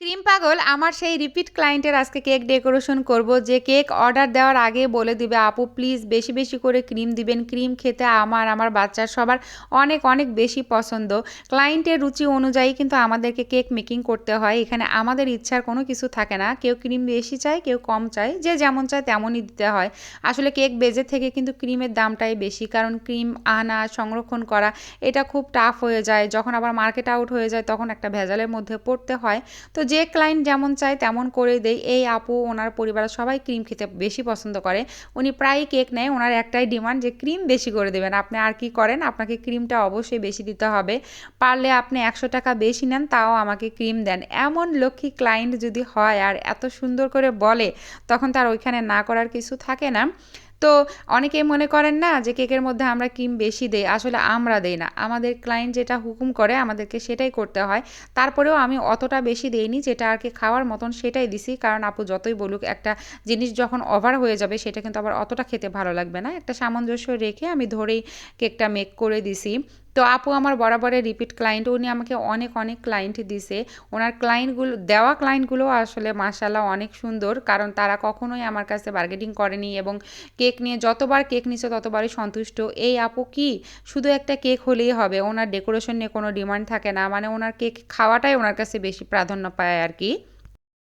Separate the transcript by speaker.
Speaker 1: Cream পাগল, আমার সেই রিপিট ক্লায়েন্টের আজকে কেক ডেকোরেশন করব, যে কেক অর্ডার দেওয়ার আগে বলে দিবে, আপু, প্লিজ বেশি বেশি করে ক্রিম দিবেন, ক্রিম খেতে আমার আমার বাচ্চার সবার অনেক অনেক বেশি পছন্দ। ক্লায়েন্টের রুচি অনুযায়ী কিন্তু আমাদেরকে কেক মেকিং করতে হয়, এখানে আমাদের ইচ্ছার কোনো কিছু থাকে না। কেউ ক্রিম বেশি চায়, কেউ কম চায়, যে যেমন চায় তেমনই দিতে হয়। আসলে কেক বেজে থেকে কিন্তু ক্রিমের দামটাই বেশি, কারণ ক্রিম আনা, সংরক্ষণ করা, এটা খুব টাফ হয়ে যায়। যখন আবার মার্কেট আউট হয়ে যায়, তখন একটা ভেজালের মধ্যে পড়তে হয়। তো যে ক্লায়েন্ট যেমন চায় তেমন করে দেই। এই আপু, ওনার পরিবারের সবাই ক্রিম খেতে বেশি পছন্দ করে। উনি প্রায়ই কেক নেয়, ওনার একটাই ডিমান্ড যে ক্রিম বেশি করে দেবেন। আপনি আর কি করেন? আপনাকে ক্রিমটা অবশ্যই বেশি দিতে হবে। পারলে আপনি একশো টাকা বেশি নেন, তাও আমাকে ক্রিম দেন। এমন লক্ষ্মী ক্লায়েন্ট যদি হয় আর এত সুন্দর করে বলে, তখন তার ওইখানে না করার কিছু থাকে না। তো অনেকেই মনে করেন না যে কেকের মধ্যে আমরা ক্রিম বেশি দেই, আসলে আমরা দেই না। আমাদের ক্লায়েন্ট যেটা হুকুম করে আমাদেরকে সেটাই করতে হয়। তারপরেও আমি অতটা বেশি দেইনি যেটা আর কি খাওয়ার মতন সেটাই দিছি। কারণ আপু যতই বলুক, একটা জিনিস যখন ওভার হয়ে যাবে সেটা কিন্তু আবার অতটা খেতে ভালো লাগবে না। একটা সামঞ্জস্য রেখে আমি ধরেই কেকটা মেক করে দিছি। তো আপু আমার বরাবরের রিপিট ক্লায়েন্ট উনি আমাকে অনেক অনেক ক্লায়েন্ট দিছে। ওনার ক্লায়েন্টগুলো দেওয়া ক্লায়েন্টগুলো আসলে মাসাল্লাহ অনেক সুন্দর, কারণ তারা কখনোই আমার কাছে বার্গেটিং করেনি এবং কেক নিয়ে যতবার কেক নিচ্ছে ততবারই সন্তুষ্ট। এই আপু কি? শুধু একটা কেক হলেই হবে, ওনার ডেকোরেশন নিয়ে কোনো ডিমান্ড থাকে না মানে ওনার কেক খাওয়াটাই ওনার কাছে বেশি প্রাধান্য পায় আর কি।